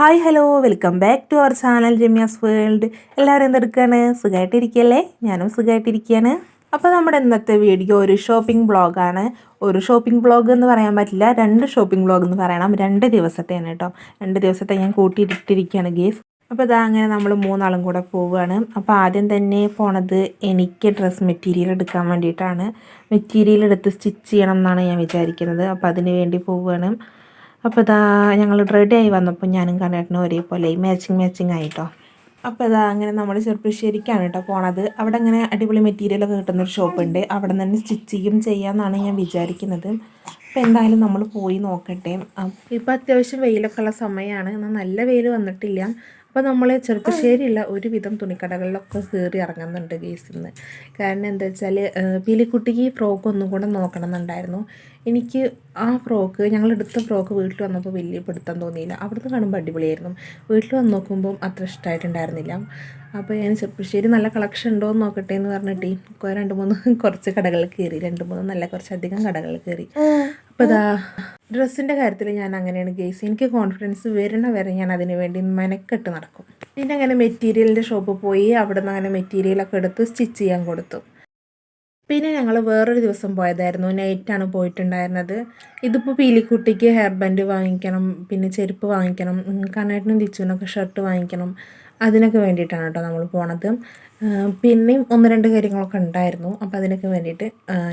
Hi hello. Welcome back to our channel Ramya's world. എല്ലാവരും എന്തെടുക്കുകയാണ് സുഖമായിട്ടിരിക്കുകയല്ലേ ഞാനും സുഖമായിട്ടിരിക്കുകയാണ് അപ്പോൾ നമ്മുടെ ഇന്നത്തെ വീഡിയോ ഒരു ഷോപ്പിംഗ് ബ്ലോഗാണ് ഒരു ഷോപ്പിംഗ് ബ്ലോഗ് എന്ന് പറയാൻ പറ്റില്ല. രണ്ട് ഷോപ്പിംഗ് ബ്ലോഗ് എന്ന് പറയണം. രണ്ട് ദിവസത്തെയാണ് കേട്ടോ. രണ്ട് ദിവസത്തെ ഞാൻ കൂട്ടിയിട്ടിരിക്കുകയാണ് ഗേസ്. അപ്പോൾ ഇതാ അങ്ങനെ നമ്മൾ മൂന്നാളും കൂടെ പോവുകയാണ്. അപ്പോൾ ആദ്യം തന്നെ പോണത് എനിക്ക് ഡ്രസ്സ് മെറ്റീരിയൽ എടുക്കാൻ വേണ്ടിയിട്ടാണ്. മെറ്റീരിയൽ എടുത്ത് സ്റ്റിച്ച് ചെയ്യണം എന്നാണ് ഞാൻ വിചാരിക്കുന്നത്. അപ്പോൾ അതിന് വേണ്ടി പോവുകയാണ്. അപ്പോൾ ഇതാ ഞങ്ങൾ റെഡി ആയി വന്നപ്പോൾ ഞാനും കണ്ണേട്ടനും ഒരേപോലെ മാച്ചിങ് മാച്ചിങ് ആയിട്ടോ. അപ്പോൾ ഇതാ അങ്ങനെ നമ്മൾ ചെറുപ്പശ്ശേരിക്കാണ് കേട്ടോ പോണത്. അവിടെ അങ്ങനെ അടിപൊളി മെറ്റീരിയലൊക്കെ കിട്ടുന്നൊരു ഷോപ്പുണ്ട് അവിടെ നിന്ന് സ്റ്റിച്ച് ചെയ്യും ചെയ്യാമെന്നാണ് ഞാൻ വിചാരിക്കുന്നത്. അപ്പോൾ എന്തായാലും നമ്മൾ പോയി നോക്കട്ടെ. ഇപ്പോൾ അത്യാവശ്യം വെയിലൊക്കെ ഉള്ള സമയമാണ് എന്നാൽ നല്ല വെയിൽ വന്നിട്ടില്ല. അപ്പോൾ നമ്മൾ ചെറുപ്പശ്ശേരിയുള്ള ഒരുവിധം തുണിക്കടകളിലൊക്കെ കയറി ഇറങ്ങുന്നുണ്ട് ഗേസിൽ നിന്ന് കാരണം എന്താ വെച്ചാൽ പീലിക്കുട്ടിക്ക് ഈ ഫ്രോക്ക് ഒന്നും കൂടെ നോക്കണം എന്നുണ്ടായിരുന്നു എനിക്ക് ആ ഫ്രോക്ക് ഞങ്ങൾ എടുത്ത ഫ്രോക്ക് വീട്ടിൽ വന്നപ്പോൾ വലിയ പിടുത്തം തോന്നിയില്ല. അവിടുന്ന് കാണുമ്പോൾ അടിപൊളിയായിരുന്നു. വീട്ടിൽ വന്ന് നോക്കുമ്പം അത്ര ഇഷ്ടമായിട്ടുണ്ടായിരുന്നില്ല അപ്പോൾ ഞാൻ ചെറുപ്പശ്ശേരി നല്ല കളക്ഷൻ ഉണ്ടോ എന്ന് നോക്കട്ടെ എന്ന് പറഞ്ഞിട്ട് രണ്ട് മൂന്ന് കുറച്ച് കടകൾ കയറി രണ്ട് മൂന്ന് നല്ല കുറച്ചധികം കടകൾ കയറി അപ്പോൾ ഡ്രസ്സിന്റെ കാര്യത്തിൽ ഞാൻ അങ്ങനെയാണ് ഗേസ് എനിക്ക് കോൺഫിഡൻസ് വരണ വരെ ഞാൻ അതിന് വേണ്ടി മെനക്കെട്ട് നടക്കും. പിന്നെ അങ്ങനെ മെറ്റീരിയലിന്റെ ഷോപ്പ് പോയി അവിടെ നിന്ന് അങ്ങനെ മെറ്റീരിയലൊക്കെ എടുത്ത് സ്റ്റിച്ച് ചെയ്യാൻ കൊടുത്തു. പിന്നെ ഞങ്ങൾ വേറൊരു ദിവസം പോയതായിരുന്നു. നൈറ്റാണ് പോയിട്ടുണ്ടായിരുന്നത്. ഇതിപ്പോൾ പീലിക്കുട്ടിക്ക് ഹെയർ ബാൻഡ് വാങ്ങിക്കണം പിന്നെ ചെരുപ്പ് വാങ്ങിക്കണം കണ്ണേട്ടിനും തിച്ചുവിനൊക്കെ ഷർട്ട് വാങ്ങിക്കണം. അതിനൊക്കെ വേണ്ടിയിട്ടാണ് കേട്ടോ നമ്മൾ പോണത്. പിന്നെയും ഒന്ന് രണ്ട് കാര്യങ്ങളൊക്കെ ഉണ്ടായിരുന്നു. അപ്പോൾ അതിനൊക്കെ വേണ്ടിയിട്ട്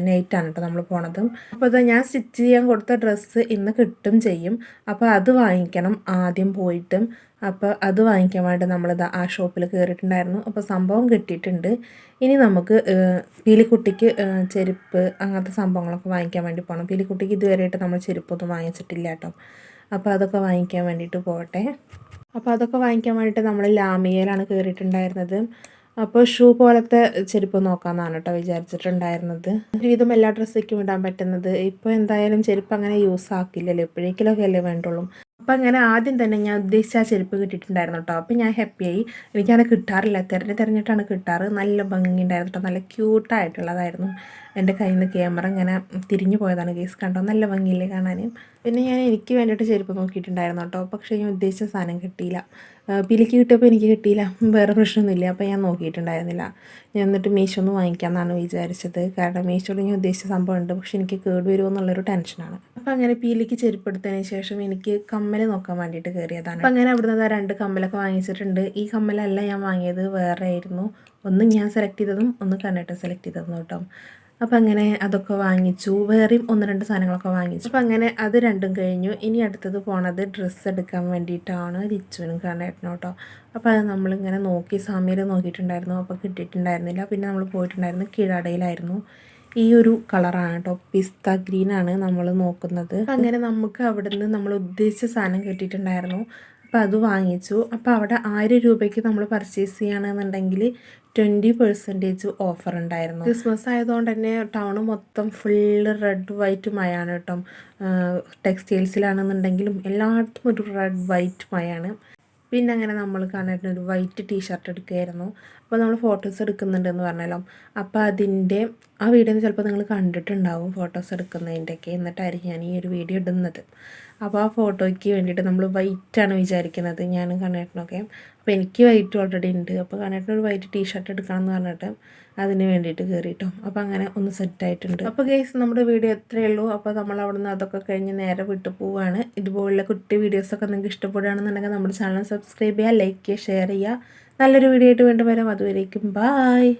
നൈറ്റാണ് കേട്ടോ നമ്മൾ പോണത്. അപ്പോൾ അത് ഞാൻ സ്റ്റിച്ച് ചെയ്യാൻ കൊടുത്ത ഡ്രസ്സ് ഇന്ന് കിട്ടും ചെയ്യും. അപ്പോൾ അത് വാങ്ങിക്കണം ആദ്യം പോയിട്ടും. അപ്പോൾ അത് വാങ്ങിക്കാൻ വേണ്ടി നമ്മളിത് ആ ഷോപ്പിൽ കയറിയിട്ടുണ്ടായിരുന്നു അപ്പോൾ സംഭവം കിട്ടിയിട്ടുണ്ട്. ഇനി നമുക്ക് പീലിക്കുട്ടിക്ക് ചെരുപ്പ് അങ്ങനത്തെ സംഭവങ്ങളൊക്കെ വാങ്ങിക്കാൻ വേണ്ടി പോകണം പീലിക്കുട്ടിക്ക് ഇതുവരെയായിട്ട് നമ്മൾ ചെരുപ്പൊന്നും വാങ്ങിച്ചിട്ടില്ല കേട്ടോ അപ്പോൾ അതൊക്കെ വാങ്ങിക്കാൻ വേണ്ടിയിട്ട് പോകട്ടെ അപ്പോൾ അതൊക്കെ വാങ്ങിക്കാൻ വേണ്ടിയിട്ട് നമ്മൾ ലാമിയയിലാണ് കയറിയിട്ടുണ്ടായിരുന്നത് അപ്പോൾ ഷൂ പോലത്തെ ചെരുപ്പ് നോക്കാമെന്നാണ് കേട്ടോ വിചാരിച്ചിട്ടുണ്ടായിരുന്നത്. ഒരുവിധം എല്ലാ ഡ്രസ്സേക്കും ഇടാൻ പറ്റുന്നത്. ഇപ്പോൾ എന്തായാലും ചെരുപ്പ് അങ്ങനെ യൂസ് ആക്കില്ലല്ലോ. എപ്പോഴേക്കിലൊക്കെ അല്ലേ വേണ്ടുള്ളൂ. അപ്പം അങ്ങനെ ആദ്യം തന്നെ ഞാൻ ഉദ്ദേശിച്ച ആ ചെരുപ്പ് കിട്ടിയിട്ടുണ്ടായിരുന്നു കേട്ടോ. അപ്പം ഞാൻ ഹാപ്പിയായി. എനിക്കങ്ങനെ കിട്ടാറില്ല. തിരഞ്ഞ് തിരഞ്ഞിട്ടാണ് കിട്ടാറ്. നല്ല ഭംഗി ഉണ്ടായിരുന്നു കേട്ടോ. നല്ല ക്യൂട്ടായിട്ടുള്ളതായിരുന്നു എന്റെ കയ്യിൽ നിന്ന് ക്യാമറ ഇങ്ങനെ തിരിഞ്ഞു പോയതാണ്. കേസ് കണ്ടോ? നല്ല ഭംഗിയില്ലേ കാണാൻ? പിന്നെ ഞാൻ എനിക്ക് വേണ്ടിയിട്ട് ചെരുപ്പ് നോക്കിയിട്ടുണ്ടായിരുന്നു കേട്ടോ. പക്ഷേ ഞാൻ ഉദ്ദേശിച്ച സാധനം കിട്ടിയില്ല. പിലിക്ക് കിട്ടിയപ്പോൾ എനിക്ക് കിട്ടിയില്ല. വേറെ പ്രശ്നമൊന്നുമില്ല. അപ്പോൾ ഞാൻ നോക്കിയിട്ടുണ്ടായിരുന്നില്ല. ഞാൻ എന്നിട്ട് മീശോ ഒന്ന് വാങ്ങിക്കാമെന്നാണ് വിചാരിച്ചത്. കാരണം മീശോയിൽ ഞാൻ ഉദ്ദേശിച്ച സംഭവം ഉണ്ട്. പക്ഷേ എനിക്ക് കേട് വരുമോ എന്നുള്ളൊരു ടെൻഷനാണ്. അപ്പോൾ അങ്ങനെ പീലിക്ക് ചെരുപ്പെടുത്തതിന് ശേഷം എനിക്ക് കമ്മൽ നോക്കാൻ വേണ്ടിയിട്ട് കയറിയതാണ്. അപ്പോൾ അങ്ങനെ അവിടുന്ന് രണ്ട് കമ്മലൊക്കെ വാങ്ങിച്ചിട്ടുണ്ട്. ഈ കമ്മലല്ല ഞാൻ വാങ്ങിയത്. വേറെ ആയിരുന്നു. ഒന്ന് ഞാൻ സെലക്ട് ചെയ്തതും ഒന്ന് കണ്ടിട്ട് സെലക്ട് ചെയ്തതും കേട്ടോ. അപ്പോൾ അങ്ങനെ അതൊക്കെ വാങ്ങിച്ചു. വേറെയും ഒന്ന് രണ്ട് സാധനങ്ങളൊക്കെ വാങ്ങിച്ചു. അപ്പോൾ അങ്ങനെ അത് രണ്ടും കഴിഞ്ഞു. ഇനി അടുത്തത് പോണത് ഡ്രസ്സ് എടുക്കാൻ വേണ്ടിയിട്ടാണ് റിച്ചുവിനും കണ്ണേട്ടനും കേട്ടോ അപ്പോൾ അത് നമ്മളിങ്ങനെ നോക്കി സമയം നോക്കിയിട്ടുണ്ടായിരുന്നു. അപ്പോൾ കിട്ടിയിട്ടുണ്ടായിരുന്നില്ല. പിന്നെ നമ്മൾ പോയിട്ടുണ്ടായിരുന്നു കീഴടയിലായിരുന്നു. ഈ ഒരു കളറാണ് കേട്ടോ പിസ്ത ഗ്രീനാണ് നമ്മൾ നോക്കുന്നത്. അങ്ങനെ നമുക്ക് അവിടെ നിന്ന് നമ്മൾ ഉദ്ദേശിച്ച സാധനം കിട്ടിയിട്ടുണ്ടായിരുന്നു. അപ്പോൾ അത് വാങ്ങിച്ചു. അപ്പോൾ അവിടെ ആയിരം രൂപയ്ക്ക് നമ്മൾ പർച്ചേസ് ചെയ്യുകയാണെന്നുണ്ടെങ്കിൽ ട്വന്റി പെർസെന്റേജ് ഓഫർ ഉണ്ടായിരുന്നു. ക്രിസ്മസ് ആയതുകൊണ്ട് തന്നെ ടൗൺ മൊത്തം ഫുള്ള് റെഡ് വൈറ്റ് മയാണ് കേട്ടോ. ടെക്സ്റ്റൈൽസിലാണെന്നുണ്ടെങ്കിലും എല്ലായിടത്തും ഒരു റെഡ് വൈറ്റ് മയാണ് പിന്നെ അങ്ങനെ നമ്മൾ കാണാനായിട്ട് ഒരു വൈറ്റ് ടീഷർട്ട് എടുക്കുകയായിരുന്നു. അപ്പോൾ നമ്മൾ ഫോട്ടോസ് എടുക്കുന്നുണ്ടെന്ന് പറഞ്ഞല്ലോ. അപ്പോൾ അതിന്റെ ആ വീഡിയോ ചിലപ്പോൾ നിങ്ങൾ കണ്ടിട്ടുണ്ടാവും ഫോട്ടോസ് എടുക്കുന്നതിന്റെയൊക്കെ. എന്നിട്ടായിരിക്കും ഞാൻ ഈ ഒരു വീഡിയോ ഇടുന്നത്. അപ്പോൾ ആ ഫോട്ടോയ്ക്ക് വേണ്ടിയിട്ട് നമ്മൾ വൈറ്റാണ് വിചാരിക്കുന്നത് ഞാനും കണ്ണേട്ടനൊക്കെ. അപ്പോൾ എനിക്ക് വൈറ്റ് ഓൾറെഡി ഉണ്ട്. അപ്പോൾ കണ്ണേട്ടൻ ഒരു വൈറ്റ് ടീഷർട്ട് എടുക്കണം എന്ന് പറഞ്ഞിട്ട് അതിന് വേണ്ടിയിട്ട് കയറിയിട്ടോ അപ്പോൾ അങ്ങനെ ഒന്ന് സെറ്റായിട്ടുണ്ട് അപ്പോൾ ഗേസ് നമ്മുടെ വീഡിയോ എത്രയേ ഉള്ളൂ. അപ്പോൾ നമ്മൾ അവിടെ നിന്ന് അതൊക്കെ കഴിഞ്ഞ് നേരെ വിട്ടു പോവുകയാണ് ഇതുപോലുള്ള കുട്ടി വീഡിയോസൊക്കെ നിങ്ങൾക്ക് ഇഷ്ടപ്പെടുകയാണെന്നുണ്ടെങ്കിൽ നമ്മുടെ ചാനൽ സബ്സ്ക്രൈബ് ചെയ്യുക ലൈക്ക് ചെയ്യുക ഷെയർ ചെയ്യുക. നല്ലൊരു വീഡിയോ ആയിട്ട് വീണ്ടും വരാം. അതുവരേക്കും ബായ്